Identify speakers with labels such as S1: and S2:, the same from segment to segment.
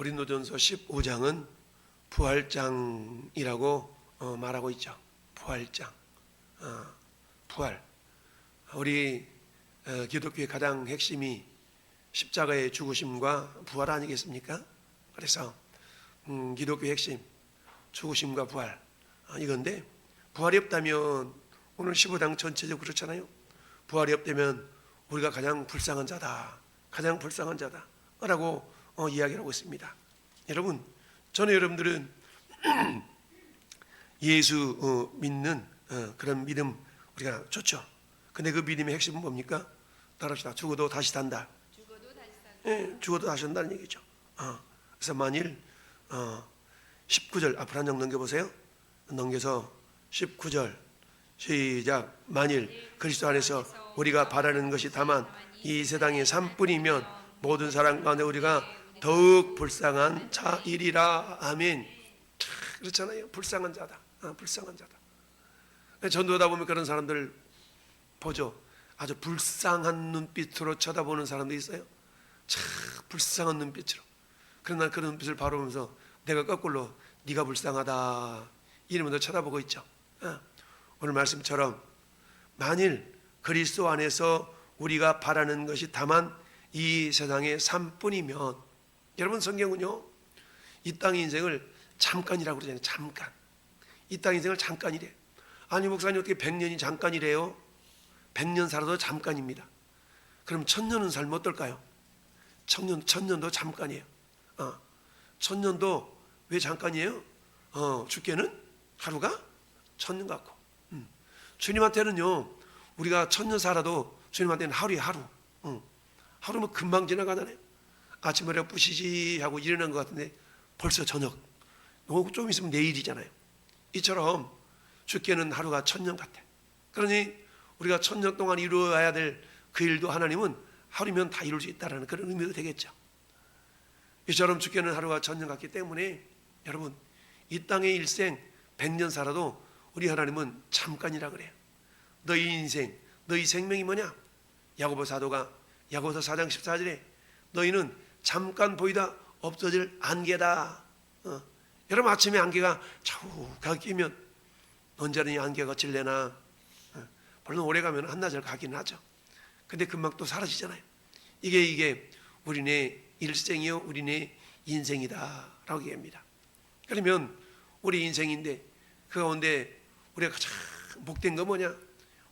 S1: 고린도전서 15장은 부활장이라고 어, 말하고 있죠. 부활장. 어, 부활. 우리 어, 기독교의 가장 핵심이 십자가의 죽으심과 부활 아니겠습니까? 그래서 음, 기독교 핵심 죽으심과 부활 아, 이건데 부활이 없다면 오늘 15장 전체적으로 그렇잖아요. 부활이 없다면 우리가 가장 불쌍한 자다. 가장 불쌍한 자다. 라고 어, 이야기를 하고 있습니다. 여러분, 저는 여러분들은 예수 어, 믿는 어, 그런 믿음 우리가 좋죠. 근데 그 믿음의 핵심은 뭡니까? 따라합시다. 죽어도 다시 산다.
S2: 죽어도 다시 산다.
S1: 예, 죽어도 다시 산다는 얘기죠. 어, 그래서 만일 어, 19절 앞으로 한 장 넘겨보세요. 넘겨서 19절 시작 만일 그리스도 안에서 우리가 바라는 것이 다만 이 세상의 삶뿐이면 모든 사람 가운데 우리가 더욱 불쌍한 자일이라 아멘. 그렇잖아요. 불쌍한 자다. 아, 불쌍한 자다. 전도하다 보면 그런 사람들 보죠. 아주 불쌍한 눈빛으로 쳐다보는 사람도 있어요. 참 불쌍한 눈빛으로. 그러나 그런 눈빛을 바라보면서 내가 거꾸로 네가 불쌍하다 이러면서 쳐다보고 있죠. 어? 오늘 말씀처럼 만일 그리스도 안에서 우리가 바라는 것이 다만 이 세상의 삶뿐이면 여러분 성경은요 이 땅의 인생을 잠깐이라고 그러잖아요. 잠깐. 이 땅의 인생을 잠깐이래. 아니 목사님 어떻게 100년이 잠깐이래요? 100년 살아도 잠깐입니다. 그럼 천년은 살면 어떨까요? 천년 천년도 잠깐이에요. 어. 천년도 왜 잠깐이에요? 어, 죽게는 하루가 천년 같고. 음. 주님한테는요. 우리가 천년 살아도 주님한테는 하루에 하루. 음. 하루면 금방 지나가잖아요. 아침마려 부시지 하고 일어난 것 같은데 벌써 저녁. 너무 좀 있으면 내일이잖아요. 이처럼 죽게는 하루가 천년 같아. 그러니 우리가 천년 동안 이루어야 될 그 일도 하나님은 하루면 다 이룰 수 있다라는 그런 의미도 되겠죠. 이처럼 죽게는 하루가 천년 같기 때문에 여러분 이 땅의 일생 백년 살아도 우리 하나님은 잠깐이라 그래요. 너희 인생, 너희 생명이 뭐냐? 야고보 사도가 야고보서 4장 14절에 너희는 잠깐 보이다 없어질 안개다. 어. 여러분 아침에 안개가 차우가 끼면 언제는 이 안개가 질려나. 어. 물론 오래가면 한나절 가긴 하죠. 근데 금방 또 사라지잖아요. 이게 이게 우리네 일생이요 우리네 인생이다라고 얘기합니다. 그러면 우리 인생인데 그 가운데 우리가 가장 복된 거 뭐냐?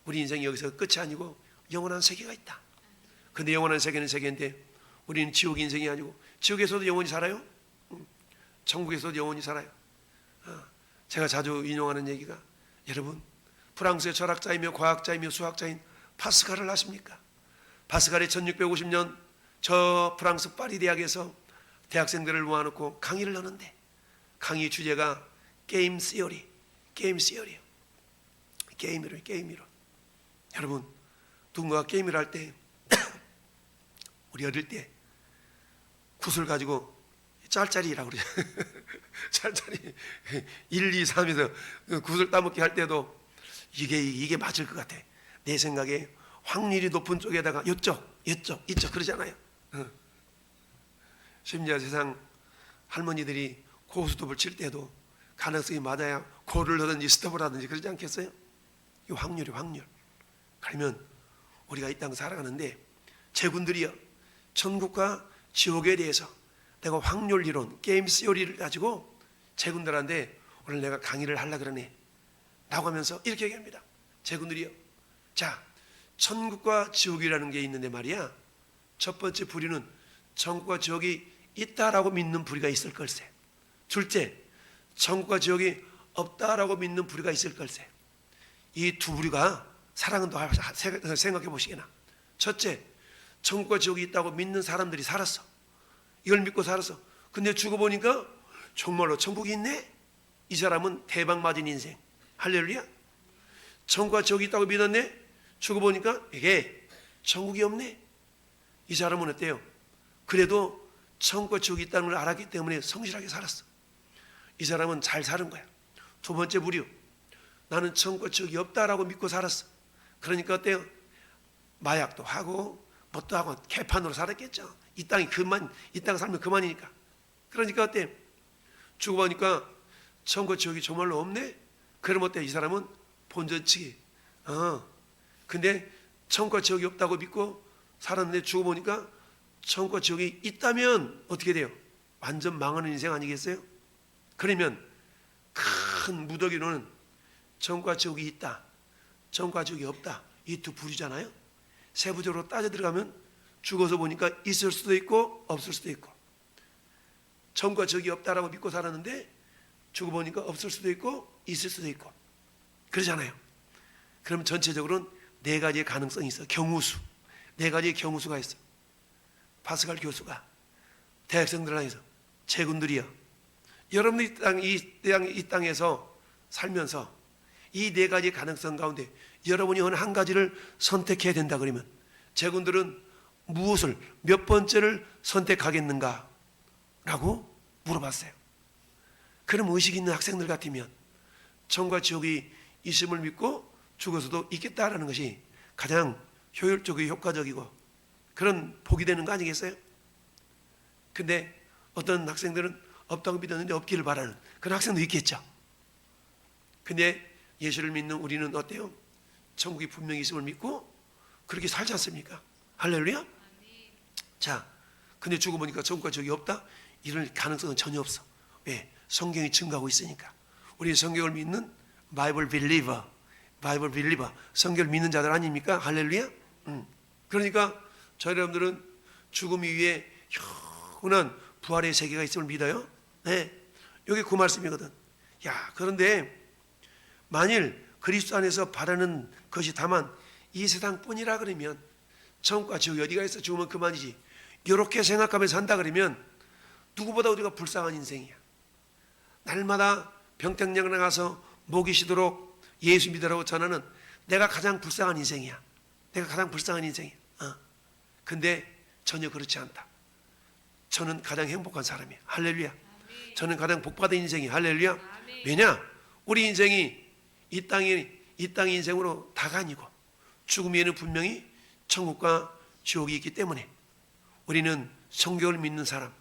S1: 우리 인생이 여기서 끝이 아니고 영원한 세계가 있다. 근데 영원한 세계는 세계인데 우리는 지옥 인생이 아니고 지옥에서도 영원히 살아요. 천국에서도 영원히 살아요. 어. 제가 자주 인용하는 얘기가 여러분 프랑스의 철학자이며 과학자이며 수학자인 파스칼을 아십니까? 파스칼이 1650년 저 프랑스 파리 대학에서 대학생들을 모아놓고 강의를 하는데 강의 주제가 게임 시어리, 게임 시어리요. 게임이로, 게임이로. 여러분 누군가 게임을 할 때 우리 어릴 때 구슬 가지고 짤짤이라고 그러죠. 짤짤이 1, 2, 3에서 굿을 따먹기 할 때도 이게 이게 맞을 것 같아. 내 생각에 확률이 높은 쪽에다가 이쪽, 이쪽, 이쪽 그러잖아요. 어. 심지어 세상 할머니들이 고스톱을 칠 때도 가능성이 맞아야 골을 하든지 스톱을 하든지 그러지 않겠어요? 이 확률이 확률. 그러면 우리가 이땅 살아가는데 제군들이요. 천국과 지옥에 대해서 내가 확률 이론, 게임 시어리를 가지고 제군들한테 오늘 내가 강의를 하려 그러니 라고 하면서 이렇게 얘기합니다. 제군들이요. 자, 천국과 지옥이라는 게 있는데 말이야. 첫 번째 부류는 천국과 지옥이 있다라고 믿는 부류가 있을 걸세. 둘째, 천국과 지옥이 없다라고 믿는 부류가 있을 걸세. 이 두 부류가 사랑은 더 생각해 보시게나. 첫째, 천국과 지옥이 있다고 믿는 사람들이 살았어. 이걸 믿고 살았어. 근데 죽어보니까 정말로 천국이 있네? 이 사람은 대박 맞은 인생. 할렐루야? 천국과 지옥이 있다고 믿었네? 죽어보니까 이게 천국이 없네? 이 사람은 어때요? 그래도 천국과 지옥이 있다는 걸 알았기 때문에 성실하게 살았어. 이 사람은 잘 사는 거야. 두 번째 무료. 나는 천국과 지옥이 없다라고 믿고 살았어. 그러니까 어때요? 마약도 하고 못도하고 개판으로 살았겠죠. 이 땅이 그만, 이 땅 살면 그만이니까. 그러니까 어때? 죽어보니까 천과 지옥이 정말로 없네? 그럼 어때? 이 사람은 본전치기. 어. 근데 천과 지옥이 없다고 믿고 살았는데 죽어보니까 천과 지옥이 있다면 어떻게 돼요? 완전 망하는 인생 아니겠어요? 그러면 큰 무더기로는 천과 지옥이 있다. 천과 지옥이 없다. 이 두 부류잖아요. 세부적으로 따져 들어가면 죽어서 보니까 있을 수도 있고 없을 수도 있고 전과 적이 없다라고 믿고 살았는데 죽어 보니까 없을 수도 있고 있을 수도 있고 그러잖아요. 그럼 전체적으로는 네 가지의 가능성이 있어. 경우수. 네 가지의 경우수가 있어. 파스칼 교수가 대학생들 안에서 제군들이여 여러분들 이 땅, 이, 땅, 이 땅에서 살면서 이네 가지 가능성 가운데 여러분이 어느 한 가지를 선택해야 된다 그러면 제군들은 무엇을 몇 번째를 선택하겠는가? 라고 물어봤어요. 그럼 의식 있는 학생들 같으면 천과 지옥이 있음을 믿고 죽어서도 있겠다라는 것이 가장 효율적이고 효과적이고 그런 복이 되는 거 아니겠어요? 근데 어떤 학생들은 없다고 믿었는데 없기를 바라는 그런 학생도 있겠죠. 근데 예수를 믿는 우리는 어때요? 천국이 분명히 있음을 믿고 그렇게 살지 않습니까? 할렐루야? 자, 근데 죽어보니까 천국과 저기 없다? 이럴 가능성은 전혀 없어. 왜? 예, 성경이 증거하고 있으니까. 우리 성경을 믿는 바이블 빌리버, 바이블 빌리버, 성경을 믿는 자들 아닙니까? 할렐루야? 음. 그러니까 저희 여러분들은 죽음 위에 영한 부활의 세계가 있음을 믿어요. 네. 여기 그 말씀이거든. 야, 그런데 만일 그리스도 안에서 바라는 것이 다만 이 세상뿐이라 그러면 천과 지옥 어디가 있어 죽으면 그만이지 이렇게 생각하며 산다 그러면 누구보다 우리가 불쌍한 인생이야 날마다 병땡냥 나가서 목이 쉬도록 예수 믿으라고 전하는 내가 가장 불쌍한 인생이야 내가 가장 불쌍한 인생이야 어. 근데 전혀 그렇지 않다 저는 가장 행복한 사람이야 할렐루야 저는 가장 복받은 인생이 할렐루야 왜냐 우리 인생이 이 땅이 이땅 인생으로 다가 아니고 죽음에는 분명히 천국과 지옥이 있기 때문에 우리는 성경을 믿는 사람,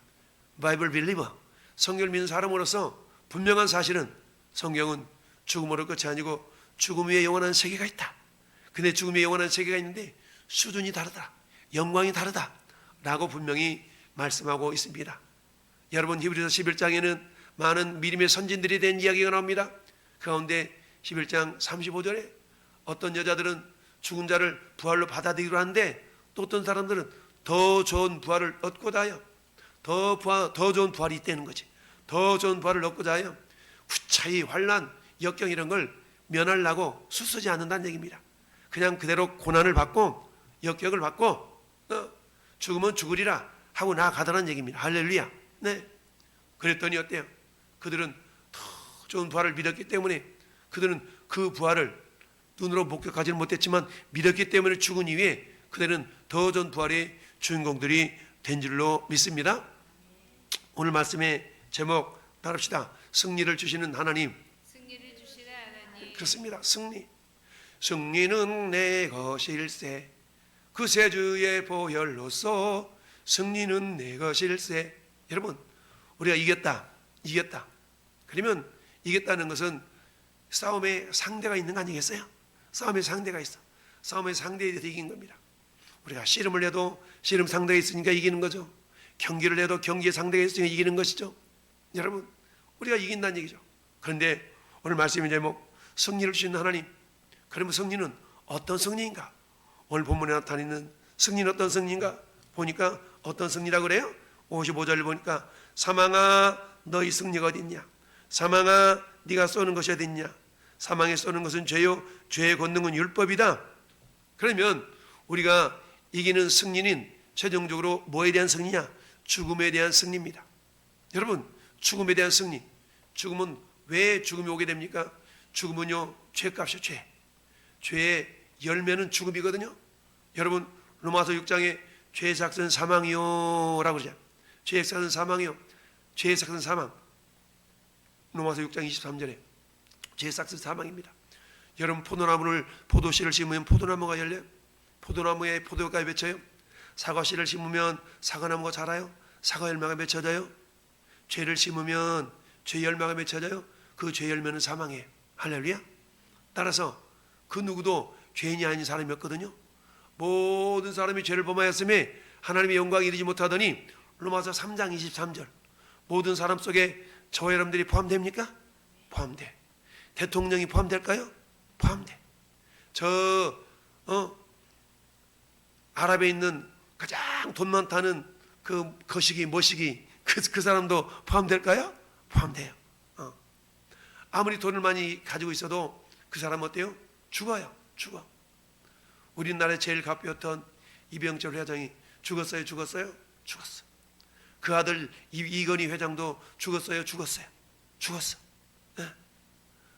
S1: 바이블 빌리버, 성경을 믿는 사람으로서 분명한 사실은 성경은 죽음으로 끝이 아니고 죽음 위에 영원한 세계가 있다. 근데 죽음 위에 영원한 세계가 있는데 수준이 다르다. 영광이 다르다. 라고 분명히 말씀하고 있습니다. 여러분 히브리서 11장에는 많은 믿음의 선진들이 된 이야기가 나옵니다. 그 가운데 11장 35절에 어떤 여자들은 죽은 자를 부활로 받아들이기로 하는데 또 어떤 사람들은 더 좋은 부활을 얻고자 하여 더, 부하, 더 좋은 부활이 있다는 거지. 더 좋은 부활을 얻고자 하여 구차히 환란, 역경 이런 걸 면하려고 수수지 않는다는 얘기입니다. 그냥 그대로 고난을 받고 역경을 받고 어, 죽으면 죽으리라 하고 나아가더라는 얘기입니다. 할렐루야. 네. 그랬더니 어때요? 그들은 더 좋은 부활을 믿었기 때문에 그들은 그 부활을 눈으로 목격하지는 못했지만 믿었기 때문에 죽은 이후에 그들은 더전 부활의 주인공들이 된 줄로 믿습니다. 오늘 말씀의 제목 따릅시다. 승리를 주시는 하나님.
S2: 승리를 주시는 하나님.
S1: 그렇습니다. 승리. 승리는 내 것일세. 그세 주의 보혈로서 승리는 내 것일세. 여러분, 우리가 이겼다. 이겼다. 그러면 이겼다는 것은 싸움에 상대가 있는 거 아니겠어요? 싸움에 상대가 있어. 싸움에 상대에 대해서 이긴 겁니다. 우리가 씨름을 해도 씨름 상대가 있으니까 이기는 거죠. 경기를 해도 경기에 상대가 있으니까 이기는 것이죠. 여러분, 우리가 이긴다는 얘기죠. 그런데 오늘 말씀의 제목, 뭐 승리를 주신 하나님. 그러면 승리는 어떤 승리인가? 오늘 본문에 나타나는 승리는 어떤 승리인가? 보니까 어떤 승리라 그래요? 55절을 보니까 사망아 너희 승리가 어딨냐? 사망아 네가 쏘는 것이 어딨냐? 사망에 쏘는 것은 죄요 죄에 걷는 건 율법이다. 그러면 우리가 이기는 승리는 최종적으로 뭐에 대한 승리냐? 죽음에 대한 승리입니다. 여러분, 죽음에 대한 승리. 죽음은 왜 죽음이 오게 됩니까? 죽음은요, 죄값이요, 죄. 죄의 열매는 죽음이거든요. 여러분, 로마서 6장에 죄의 삭은 사망이요. 라고 그러죠. 죄의 삭은 사망이요. 죄의 삭은 사망. 로마서 6장 23절에 죄삭스 사망입니다. 여러 포도나무를 포도씨를 심으면 포도나무가 열려 포도나무에 포도가 맺혀요. 사과씨를 심으면 사과나무가 자라요. 사과 열매가 맺혀져요. 죄를 심으면 죄 열매가 맺혀져요. 그 죄 열매는 사망이 할렐루야. 따라서 그 누구도 죄인이 아닌 사람이었거든요. 모든 사람이 죄를 범하였음에 하나님의 영광이 이르지 못하더니 로마서 3장 23절 모든 사람 속에 저 여러분들이 포함됩니까? 포함돼. 대통령이 포함될까요? 포함돼. 저, 어, 아랍에 있는 가장 돈 많다는 그 거시기, 머시기, 그, 그 사람도 포함될까요? 포함돼요. 어. 아무리 돈을 많이 가지고 있어도 그 사람 어때요? 죽어요. 죽어. 우리나라의 제일 가벼웠던 이병철 회장이 죽었어요? 죽었어요? 죽었어. 그 아들 이건희 회장도 죽었어요? 죽었어요. 죽었어. 네.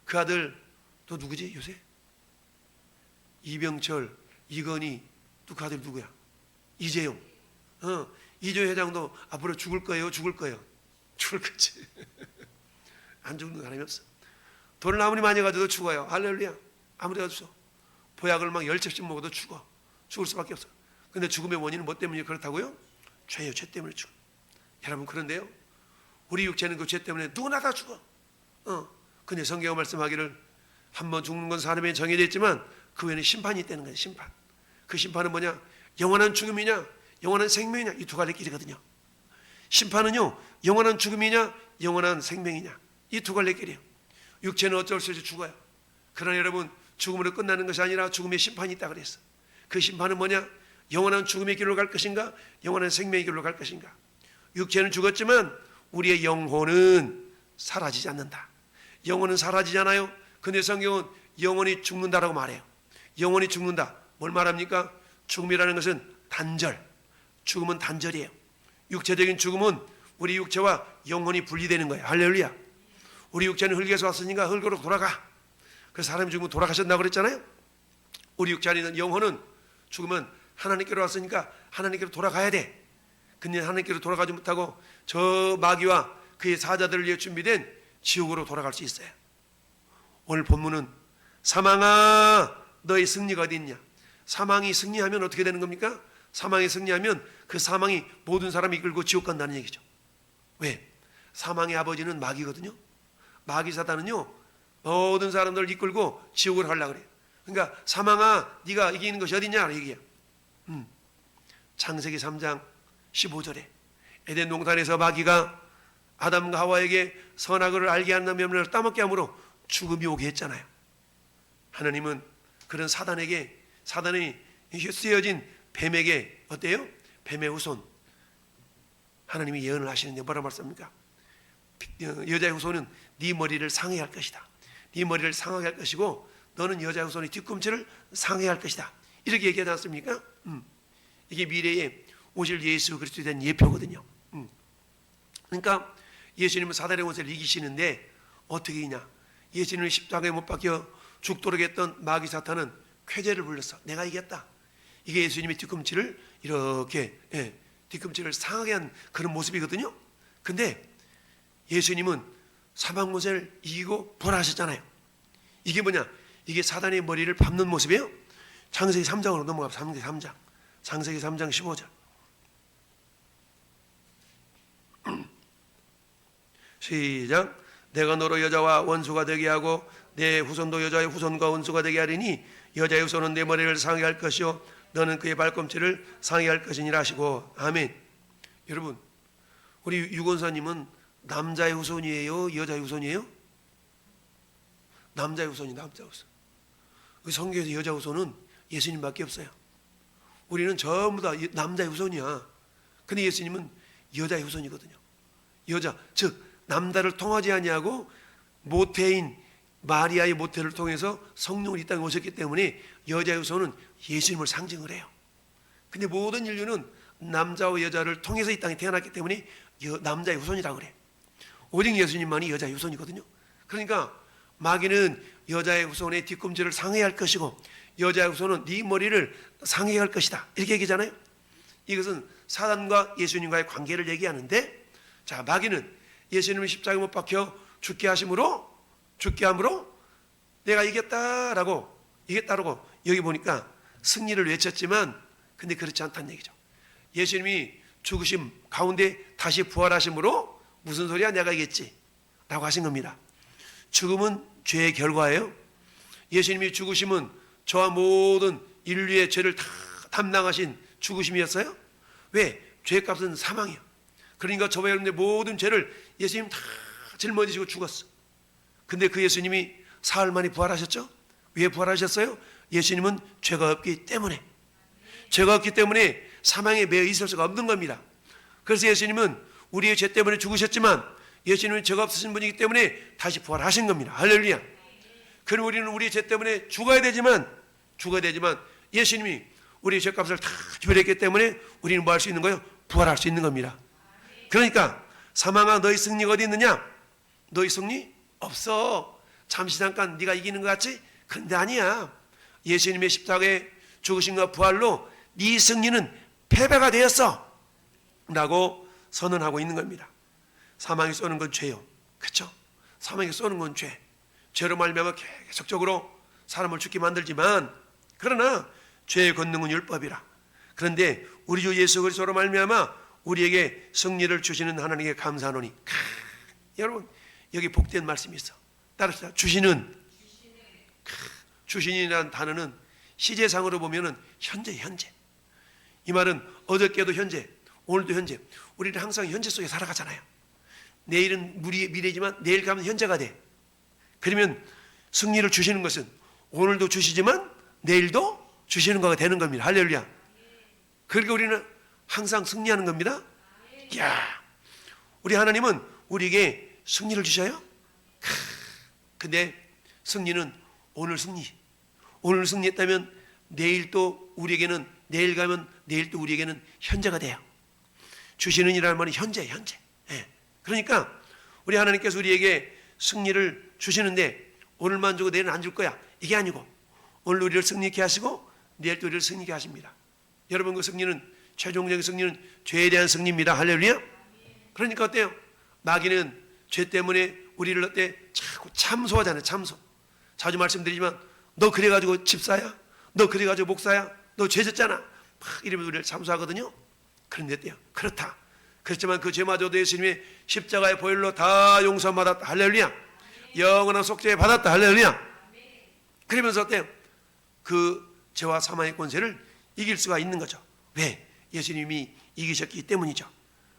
S1: 그 아들 또 누구지 요새? 이병철, 이건희 또 그 아들 누구야? 이재용. 어, 이재 용 회장도 앞으로 죽을 거예요? 죽을 거예요? 죽을 거지. 안 죽는 사람이 없어. 돈을 아무리 많이 가져도 죽어요. 할렐루야. 아무리 가져도 죽어. 보약을 막 열채씩 먹어도 죽어. 죽을 수밖에 없어. 근데 죽음의 원인은 뭐 때문에 그렇다고요? 죄요. 죄 때문에 죽어. 여러분 그런데요. 우리 육체는 그 죄 때문에 누구나 다 죽어. 어. 근데 성경 말씀하기를 한 번 죽는 건 사람의 정해져 있지만 그 외에는 심판이 있다는 거예요. 심판. 그 심판은 뭐냐? 영원한 죽음이냐? 영원한 생명이냐? 이 두 갈래 길이거든요. 심판은요. 영원한 죽음이냐? 영원한 생명이냐? 이 두 갈래 길이에요. 육체는 어쩔 수 없이 죽어요. 그러나 여러분 죽음으로 끝나는 것이 아니라 죽음의 심판이 있다 그랬어. 그 심판은 뭐냐? 영원한 죽음의 길로 갈 것인가? 영원한 생명의 길로 갈 것인가? 육체는 죽었지만 우리의 영혼은 사라지지 않는다. 영혼은 사라지잖아요. 근데 성경은 영혼이 죽는다라고 말해요. 영혼이 죽는다. 뭘 말합니까? 죽음이라는 것은 단절. 죽음은 단절이에요. 육체적인 죽음은 우리 육체와 영혼이 분리되는 거예요. 할렐루야. 우리 육체는 흙에서 왔으니까 흙으로 돌아가. 그래서 사람이 죽으면 돌아가셨나 그랬잖아요. 우리 육체 안에 있는 영혼은 죽으면 하나님께로 왔으니까 하나님께로 돌아가야 돼. 그데 하나님께로 돌아가지 못하고 저 마귀와 그의 사자들을 위해 준비된 지옥으로 돌아갈 수 있어요. 오늘 본문은 사망아 너의 승리가 어디 있냐? 사망이 승리하면 어떻게 되는 겁니까? 사망이 승리하면 그 사망이 모든 사람이 이끌고 지옥 간다는 얘기죠. 왜? 사망의 아버지는 마귀거든요. 마귀 사단은요. 모든 사람들을 이끌고 지옥을 하려 그래요. 그러니까 사망아 네가 이기는 것이 어디냐? 얘기야. 음. 창세기 3장 15절에 에덴 농산에서 마귀가 아담과 하와에게 선악을 알게 한 면을 따먹게 함으로 죽음이 오게 했잖아요. 하나님은 그런 사단에게 사단이 쓰여진 뱀에게 어때요? 뱀의 후손 하나님이 예언을 하시는데 뭐라 말씀합니까? 여자의 후손은 네 머리를 상해 할 것이다. 네 머리를 상하게 할 것이고 너는 여자의 후손의 뒤꿈치를 상해 할 것이다. 이렇게 얘기하지 않습니까? 음. 이게 미래에 오실 예수 그리스도에 대한 예표거든요. 음. 그러니까 예수님은 사단의 권세를 이기시는데 어떻게 이냐? 예수님을 십자가에 못 박혀 죽도록 했던 마귀 사탄은 쾌제를 불렀어. 내가 이겼다. 이게 예수님의 뒤꿈치를 이렇게 예, 뒤꿈치를 상하게 한 그런 모습이거든요. 근데 예수님은 사망 권세를 이기고 부활하셨잖아요. 이게 뭐냐? 이게 사단의 머리를 밟는 모습이에요. 창세기 3장으로 넘어갑니다. 3장. 창세기 3장 15절. 시작. 내가 너로 여자와 원수가 되게 하고 내 후손도 여자의 후손과 원수가 되게 하리니 여자의 후손은 내 머리를 상하할 것이요 너는 그의 발꿈치를 상하할 것이니라 하시고 아멘. 여러분 우리 유권사님은 남자의 후손이에요, 여자의 후손이에요? 남자의 후손이 남자 후손. 그 성경에서 여자 후손은 예수님밖에 없어요. 우리는 전부 다 남자의 후손이야. 근데 예수님은 여자의 후손이거든요. 여자, 즉 남자를 통하지 아니하고 모태인 마리아의 모태를 통해서 성령을 이 땅에 오셨기 때문에 여자의 소는 예수님을 상징을 해요. 근데 모든 인류는 남자와 여자를 통해서 이 땅에 태어났기 때문에 여, 남자의 후손이라고 그래. 오직 예수님만이 여자의 후손이거든요. 그러니까 마귀는 여자의 후손의 뒤꿈치를 상해할 것이고 여자의 후손은 네 머리를 상해할 것이다. 이렇게 얘기잖아요. 이것은 사단과 예수님과의 관계를 얘기하는데 자, 마귀는 예수님이 십자가에 못 박혀 죽게 하심으로 죽게 함으로 내가 이겼다라고 이겼다라고 여기 보니까 승리를 외쳤지만 근데 그렇지 않다는 얘기죠. 예수님이 죽으심 가운데 다시 부활하심으로 무슨 소리야 내가 이겼지 라고 하신 겁니다. 죽음은 죄의 결과예요. 예수님이 죽으심은 저와 모든 인류의 죄를 다 담당하신 죽으심이었어요. 왜? 죄값은 사망이요. 그러니까 저와 여러분들 모든 죄를 예수님 다 짊어지시고 죽었어. 근데 그 예수님이 사흘 만에 부활하셨죠? 왜 부활하셨어요? 예수님은 죄가 없기 때문에. 죄가 없기 때문에 사망에 매여 있을 수가 없는 겁니다. 그래서 예수님은 우리의 죄 때문에 죽으셨지만 예수님은 죄가 없으신 분이기 때문에 다시 부활하신 겁니다. 할렐루야. 그럼 우리는 우리의 죄 때문에 죽어야 되지만 죽어야 되지만 예수님이 우리의 죄값을 다 지불했기 때문에 우리는 뭐 할 수 있는 거예요? 부활할 수 있는 겁니다. 그러니까 사망아 너희 승리가 어디 있느냐? 너희 승리 없어. 잠시 잠깐 네가 이기는 것 같지? 근데 아니야. 예수님의 십자가에 죽으신과 부활로 네 승리는 패배가 되었어. 라고 선언하고 있는 겁니다. 사망이 쏘는 건 죄요. 그렇죠? 사망이 쏘는 건 죄. 죄로 말미암아 계속적으로 사람을 죽게 만들지만 그러나 죄의 권능은 율법이라. 그런데 우리 주 예수 그리스도로 말미암아 우리에게 승리를 주시는 하나님께 감사하노니 캬, 여러분 여기 복된 말씀이 있어 따라서 주시는 캬, 주신이라는 단어는 시제상으로 보면은 현재 현재 이 말은 어저께도 현재 오늘도 현재 우리는 항상 현재 속에 살아가잖아요 내일은 무리 미래지만 내일 가면 현재가 돼 그러면 승리를 주시는 것은 오늘도 주시지만 내일도 주시는 거가 되는 겁니다 할렐루야 그리고 그러니까 우리는 항상 승리하는 겁니다. 야, 우리 하나님은 우리에게 승리를 주셔요. 크, 근데 승리는 오늘 승리. 오늘 승리했다면 내일 또 우리에게는 내일 가면 내일 또 우리에게는 현재가 돼요. 주시는 이라는 말이 현재, 현재. 예. 그러니까 우리 하나님께서 우리에게 승리를 주시는데 오늘만 주고 내일은 안 줄 거야. 이게 아니고 오늘 우리를 승리케 하시고 내일 또 우리를 승리케 하십니다. 여러분 그 승리는 최종적인 승리는 죄에 대한 승리입니다. 할렐루야. 그러니까 어때요? 마귀는 죄 때문에 우리를 어때 자꾸 참소하잖아요. 참소. 자주 말씀드리지만 너 그래가지고 집사야, 너 그래가지고 목사야, 너 죄졌잖아. 막 이러면서 우리를 참소하거든요. 그런데 어때요? 그렇다. 그렇지만 그 죄마저도 예수님의 십자가의 보혈로 다 용서 받았다. 할렐루야. 영원한 속죄 받았다. 할렐루야. 그러면서 어때요? 그 죄와 사망의 권세를 이길 수가 있는 거죠. 왜? 예수님이 이기셨기 때문이죠.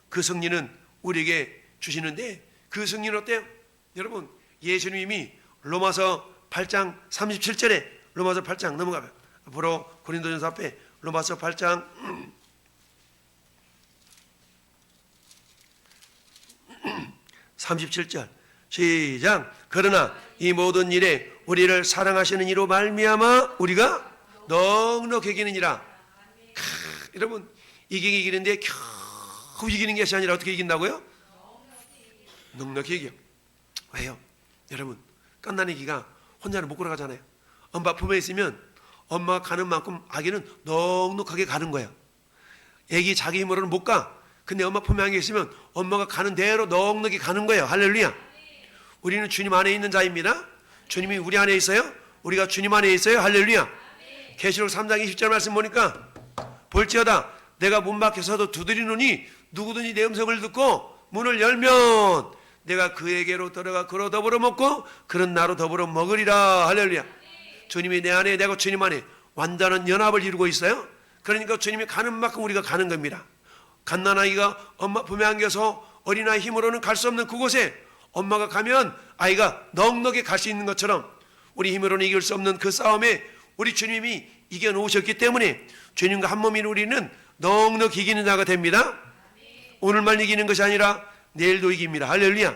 S1: 그 승리는 우리에게 주시는데 그 승리는 어때요? 여러분, 예수님이 로마서 8장 37절에 로마서 8장 넘어가면 앞으로 고린도전서 앞에 로마서 8장 37절 시작 그러나 이 모든 일에 우리를 사랑하시는 이로 말미암아 우리가 넉넉해기는이라 여러분 이기긴 이기는데 겨우 이기는 것이 아니라 어떻게 이긴다고요? 넉넉히 이겨. 왜요? 여러분, 깐난이기가 혼자는 못 걸어가잖아요. 엄마 품에 있으면 엄마가 가는 만큼 아기는 넉넉하게 가는 거예요. 애기 자기 힘으로는 못 가. 근데 엄마 품에 안에 있면 엄마가 가는 대로 넉넉히 가는 거예요. 할렐루야. 우리는 주님 안에 있는 자입니다. 주님이 우리 안에 있어요. 우리가 주님 안에 있어요. 할렐루야. 계시록 3장 20절 말씀 보니까 볼지어다 내가 문 밖에 서도 두드리노니 누구든지 내 음성을 듣고 문을 열면 내가 그에게로 들어가 그로 더불어 먹고 그런 나로 더불어 먹으리라 할렐루야. 주님이 내 안에 내가 주님 안에 완전한 연합을 이루고 있어요. 그러니까 주님이 가는 만큼 우리가 가는 겁니다. 갓난아이가 엄마 품에 안겨서 어린아이 힘으로는 갈 수 없는 그곳에 엄마가 가면 아이가 넉넉히 갈 수 있는 것처럼 우리 힘으로는 이길 수 없는 그 싸움에 우리 주님이 이겨놓으셨기 때문에 주님과 한 몸인 우리는 넉넉 이기는 자가 됩니다. 오늘만 이기는 것이 아니라 내일도 이깁니다. 할렐루야.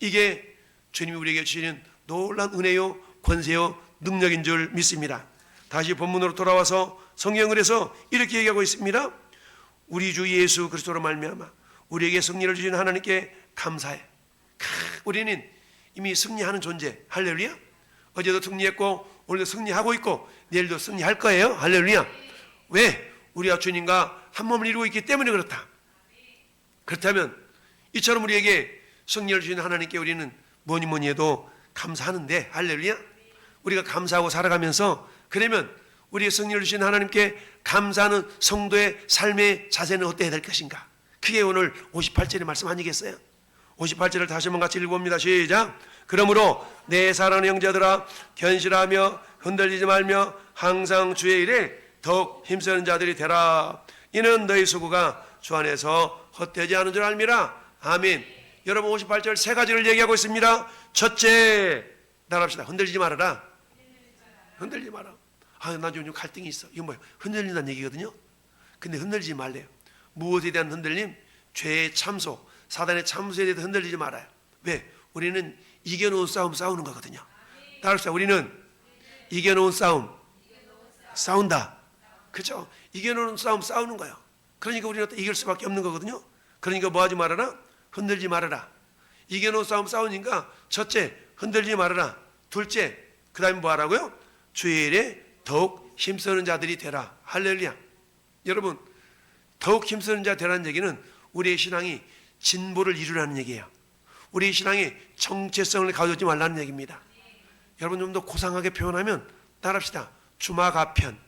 S1: 이게 주님이 우리에게 주시는 놀란 은혜요, 권세요, 능력인 줄 믿습니다. 다시 본문으로 돌아와서 성경을 해서 이렇게 얘기하고 있습니다. 우리 주 예수 그리스도로 말미암아 우리에게 승리를 주신 하나님께 감사해. 크, 우리는 이미 승리하는 존재. 할렐루야. 어제도 승리했고 오늘도 승리하고 있고 내일도 승리할 거예요. 할렐루야. 왜? 우리가 주님과 한 몸을 이루고 있기 때문에 그렇다. 그렇다면 이처럼 우리에게 승리를 주신 하나님께 우리는 뭐니 뭐니 해도 감사하는데 할렐루야. 우리가 감사하고 살아가면서 그러면 우리의 승리를 주신 하나님께 감사하는 성도의 삶의 자세는 어때야 될 것인가? 그게 오늘 58절의 말씀 아니겠어요? 58절을 다시 한번 같이 읽어봅니다. 시작. 그러므로 내 사랑하는 형제들아 견실하며 흔들리지 말며 항상 주의 일에 더욱 힘쓰는 자들이 되라. 이는 너희 수고가 주 안에서 헛되지 않은 줄 알미라. 아멘. 여러분 58절 세 가지를 얘기하고 있습니다. 첫째, 나랍시다. 흔들리지 말아라. 흔들리지 마라. 아, 나 요즘 갈등이 있어. 이거 뭐야? 흔들린다는 얘기거든요. 근데 흔들리지 말래요. 무엇에 대한 흔들림? 죄의 참소, 사단의 참소에 대해 흔들리지 말아요. 왜? 우리는 이겨놓은 싸움 싸우는 거거든요. 따라서 우리는 이겨놓은 싸움 싸운다. 그죠? 이겨놓는 싸움 싸우는 거예요. 그러니까 우리는 이길 수밖에 없는 거거든요. 그러니까 뭐 하지 말아라? 흔들지 말아라. 이겨놓은 싸움 싸우니까 첫째, 흔들지 말아라. 둘째, 그 다음에 뭐 하라고요? 주일에 더욱 힘쓰는 자들이 되라. 할렐루야. 여러분, 더욱 힘쓰는 자 되라는 얘기는 우리의 신앙이 진보를 이루라는 얘기예요. 우리의 신앙의 정체성을 가져오지 말라는 얘기입니다. 여러분 좀 더 고상하게 표현하면 따라합시다. 주마가편.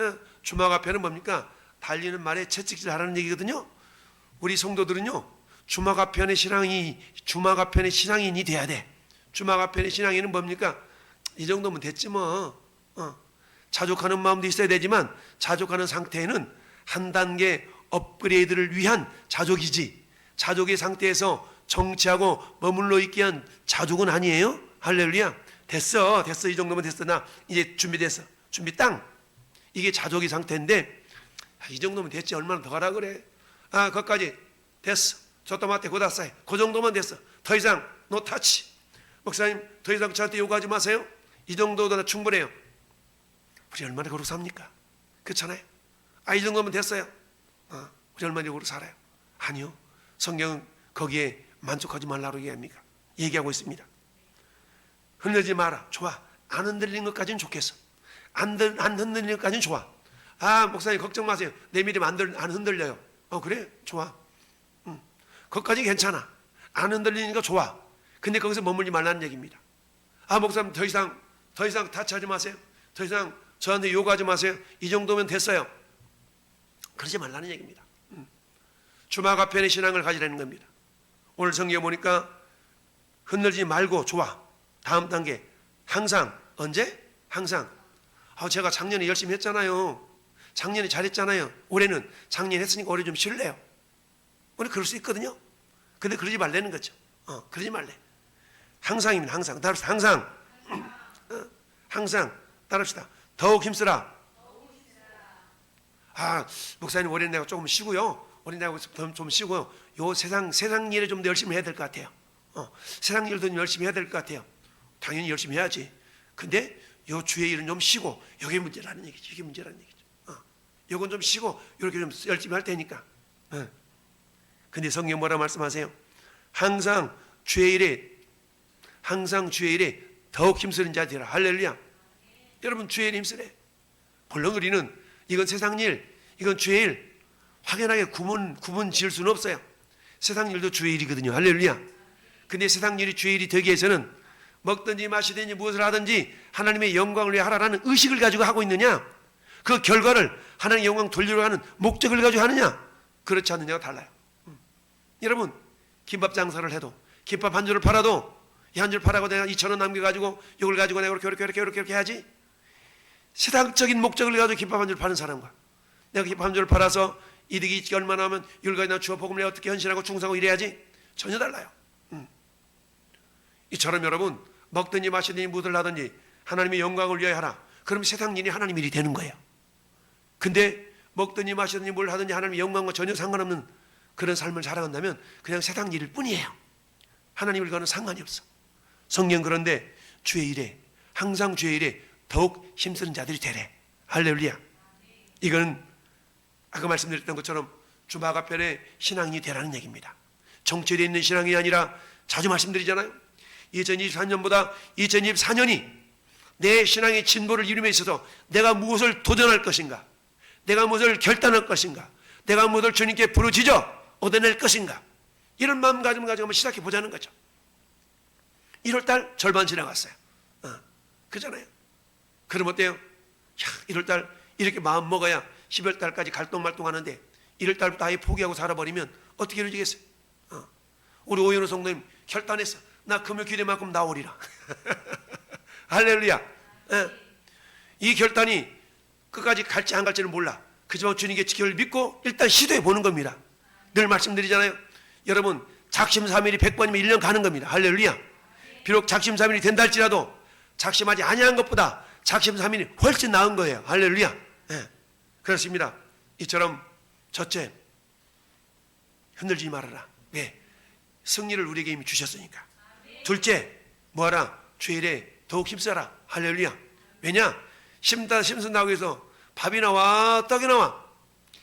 S1: 예, 주막 앞에는 뭡니까? 달리는 말에 채찍질 하라는 얘기거든요. 우리 성도들은요. 주막 앞편의 신앙이 주막 앞편의 신앙인이 돼야 돼. 주막 앞편의 신앙인은 뭡니까? 이 정도면 됐지 뭐. 어. 자족하는 마음도 있어야 되지만 자족하는 상태에는 한 단계 업그레이드를 위한 자족이지. 자족의 상태에서 정치하고 머물러 있게 한 자족은 아니에요. 할렐루야. 됐어. 됐어. 이 정도면 됐어. 나 이제 준비됐어. 준비 땅. 이게 자족이 상태인데 아, 이 정도면 됐지 얼마나 더 가라 그래. 아, 거기까지 됐어. 저또마테 고다사이. 그 정도만 됐어. 더 이상 노 타치. 목사님, 더 이상 저한테 요구하지 마세요. 이 정도도 충분해요. 우리 얼마나 거룩 삽니까? 그렇잖아요. 아, 이 정도면 됐어요. 어, 우리 얼마나 거룩 살아요? 아니요. 성경은 거기에 만족하지 말라고 얘기합니까? 얘기하고 있습니다. 흔들지 마라. 좋아. 안 흔들린 것까지는 좋겠어. 안, 안 흔들리니까는 좋아. 아, 목사님, 걱정 마세요. 내 믿음 안, 안 흔들려요. 어, 그래? 좋아. 음, 그것까지 괜찮아. 안 흔들리니까 좋아. 근데 거기서 머물지 말라는 얘기입니다. 아, 목사님, 더 이상, 더 이상 타치하지 마세요. 더 이상 저한테 요구하지 마세요. 이 정도면 됐어요. 그러지 말라는 얘기입니다. 음. 주마가편의 신앙을 가지라는 겁니다. 오늘 성경 보니까 흔들지 말고 좋아. 다음 단계. 항상, 언제? 항상 아, 제가 작년에 열심히 했잖아요. 작년에 잘했잖아요. 올해는 작년 에 했으니까 올해 좀 쉴래요. 원래 그럴 수 있거든요. 근데 그러지 말라는 거죠. 어, 그러지 말래. 항상입니다. 항상. 따릅시다. 항상. 어, 항상. 따릅시다. 더욱 힘쓰라. 아, 목사님 올해 내가 조금 쉬고요. 올해 내가 좀, 좀 쉬고요. 요 세상, 세상 일에 좀 더 열심히 해야 될 것 같아요. 어, 세상 일도 좀 열심히 해야 될 것 같아요. 당연히 열심히 해야지. 근데 요 주의 일은 좀 쉬고 여기 문제라는 얘기죠. 이게 문제라는 얘기죠. 어. 요건 좀 쉬고 이렇게 좀 열심히 할 테니까. 어. 근데 성경 뭐라 말씀하세요? 항상 주의 일에 항상 주의 일에 더욱 힘쓰는 자 되라. 할렐루야. 여러분 주의 일 힘쓰래. 벌렁거리는 이건 세상 일, 이건 주의 일. 확연하게 구분 구분 지을 수는 없어요. 세상 일도 주의 일이거든요. 할렐루야. 근데 세상 일이 주의 일이 되기 위해서는 먹든지 마시든지 무엇을 하든지 하나님의 영광을 위해 하라라는 의식을 가지고 하고 있느냐? 그 결과를 하나님의 영광 돌리려 고 하는 목적을 가지고 하느냐? 그렇지 않느냐가 달라요. 음. 여러분, 김밥 장사를 해도 김밥 한 줄을 팔아도 이 한줄 팔아고 내가 2천 원 남겨가지고 이걸 가지고 내가 이렇게 이렇게 이렇게 이렇게 이렇게 해야지. 세상적인 목적을 가지고 김밥 한 줄 파는 사람과 내가 김밥 한 줄 팔아서 이득이 얼마나 하면 율가이나 주어 복음을 어떻게 현실하고 충성하고 이래야지 전혀 달라요. 이처럼 여러분 먹든지 마시든지 무엇을 하든지 하나님의 영광을 위하여 하라. 그럼 세상 일이 하나님 일이 되는 거예요. 근데 먹든지 마시든지 뭘 하든지 하나님의 영광과 전혀 상관없는 그런 삶을 살아간다면 그냥 세상 일일 뿐이에요. 하나님을 가는 상관이 없어. 성경 그런데 주의 일에 항상 주의 일에 더욱 힘쓰는 자들이 되래. 할렐루야. 이건 아까 말씀드렸던 것처럼 주마가편의 신앙이 되라는 얘기입니다. 정체되어 있는 신앙이 아니라 자주 말씀드리잖아요. 2023년보다 2024년이 내 신앙의 진보를 이루며 있어서 내가 무엇을 도전할 것인가? 내가 무엇을 결단할 것인가? 내가 무엇을 주님께 부르짖어 얻어낼 것인가? 이런 마음가짐 을 가지고 한번 시작해 보자는 거죠. 1월달 절반 지나갔어요. 어, 그잖아요. 그럼 어때요? 야, 1월달 이렇게 마음 먹어야 1 0월달까지 갈동말동 하는데 1월달부터 아예 포기하고 살아버리면 어떻게 이루어지겠어요? 어. 우리 오연호 성도님 결단했어. 나 금요기대만큼 나오리라. 할렐루야. 에. 예. 이 결단이 끝까지 갈지 안 갈지는 몰라. 그지만 주님께 지켜를 믿고 일단 시도해 보는 겁니다. 늘 말씀드리잖아요. 여러분, 작심삼일이 100번이면 1년 가는 겁니다. 할렐루야. 비록 작심삼일이 된다 할지라도 작심하지 아니한 것보다 작심삼일이 훨씬 나은 거예요. 할렐루야. 예. 그렇습니다. 이처럼 첫째, 흔들지 말아라. 왜? 승리를 우리에게 이미 주셨으니까. 둘째, 뭐하라? 주일에 더욱 힘써라. 할렐루야. 왜냐? 심다 심선다고 해서 밥이 나와, 떡이 나와.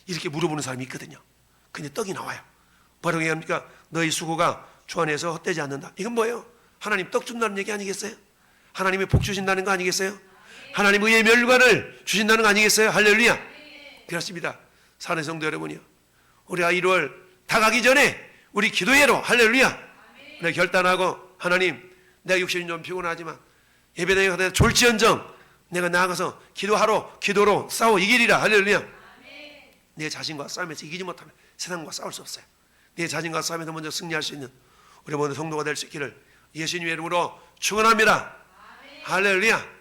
S1: 이렇게 물어보는 사람이 있거든요. 근데 떡이 나와요. 뭐라고 얘기합니까? 너희 수고가 주 안에서 헛되지 않는다. 이건 뭐예요? 하나님 떡 준다는 얘기 아니겠어요? 하나님의 복 주신다는 거 아니겠어요? 하나님 의의 멸관을 주신다는 거 아니겠어요? 할렐루야. 그렇습니다. 사는 성도 여러분이요. 우리가 1월 다가기 전에 우리 기도회로 할렐루야. 결단하고 하나님, 내가 육신이 좀 피곤하지만 예배당에 가다 졸지언정 내가 나아가서 기도하러 기도로 싸워 이기리라 할렐루야. 내 자신과 싸움에서 이기지 못하면 세상과 싸울 수 없어요. 내 자신과 싸움에서 먼저 승리할 수 있는 우리 모두 성도가 될 수 있기를 예수님의 이름으로 축원합니다. 할렐루야.